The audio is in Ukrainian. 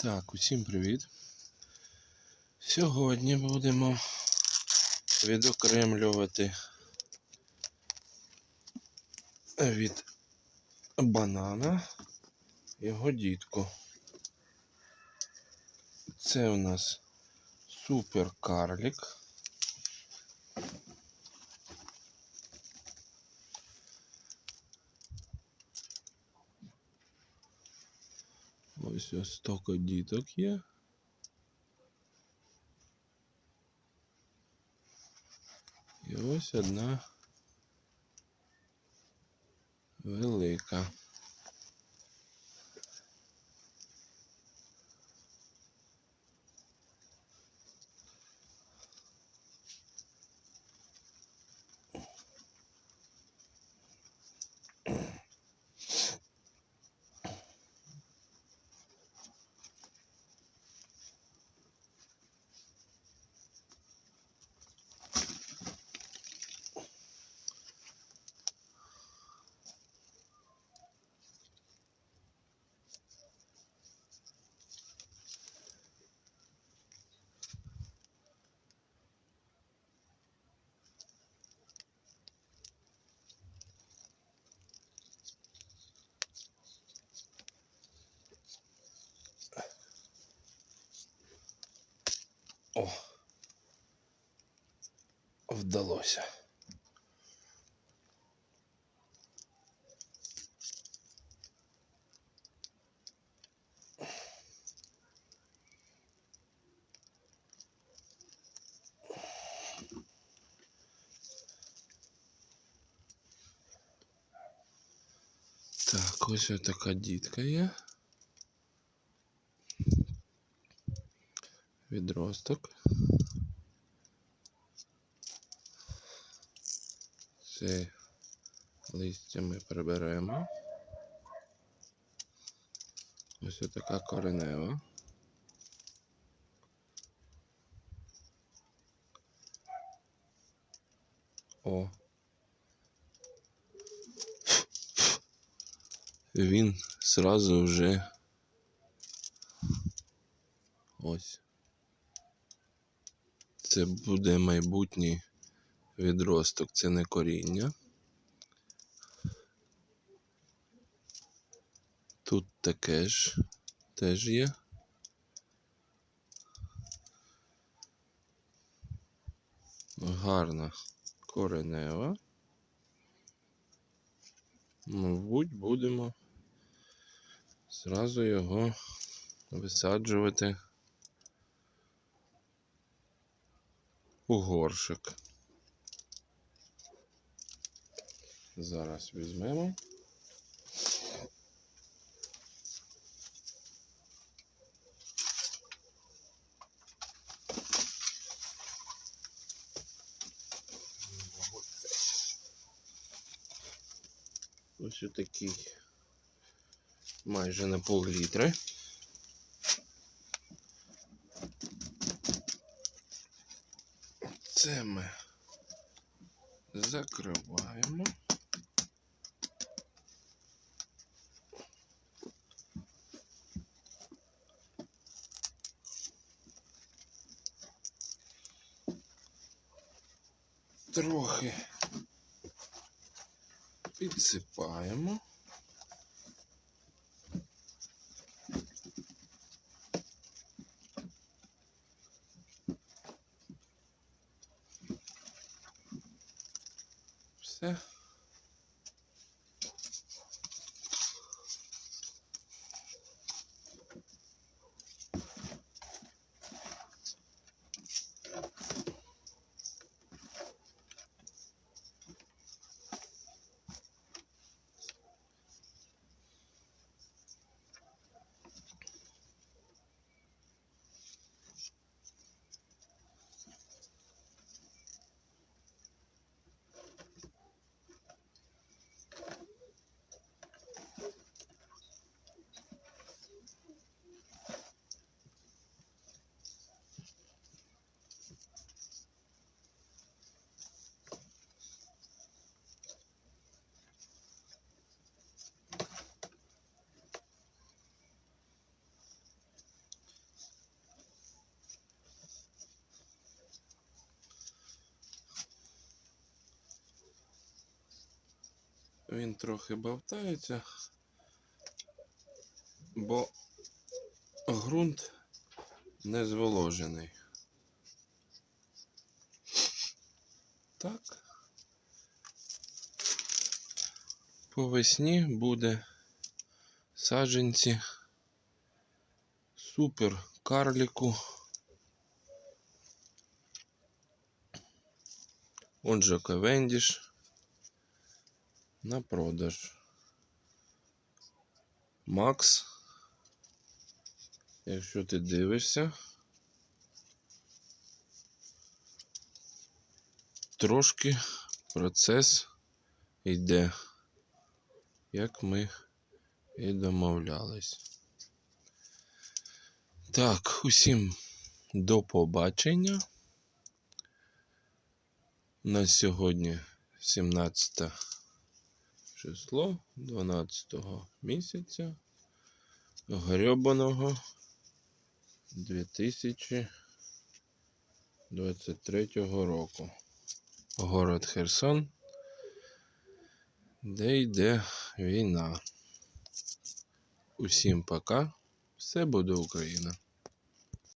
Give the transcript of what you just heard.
Так, усім привіт. Сьогодні будемо відокремлювати від банана його дітку. Це у нас супер Ось ось стільки діток є. І ось одна велика. Вдалося. Так, ось така дітка є. Відросток. Це листя ми приберемо. Ось така коренева. О. Він сразу вже ось. Це буде майбутній відросток, це не коріння. Тут таке ж теж є. Гарна коренева. Мабуть, будемо зразу його висаджувати у горшик. Зараз візьмемо. Ось отакий майже на пол літри. Це ми закриваємо. Трохи підсипаємо. Все. Він трохи бавтається, бо ґрунт не зволожений. Так. По весні буде саджанці супер карліку. Он же Кавендіш на продаж. Макс, якщо ти дивишся, трошки процес йде, як ми і домовлялись. Так, усім до побачення. На сьогодні 17 число 12 місяця грьобаного 2023 року. Город Херсон, де йде війна. Усім пока. Все буде Україна.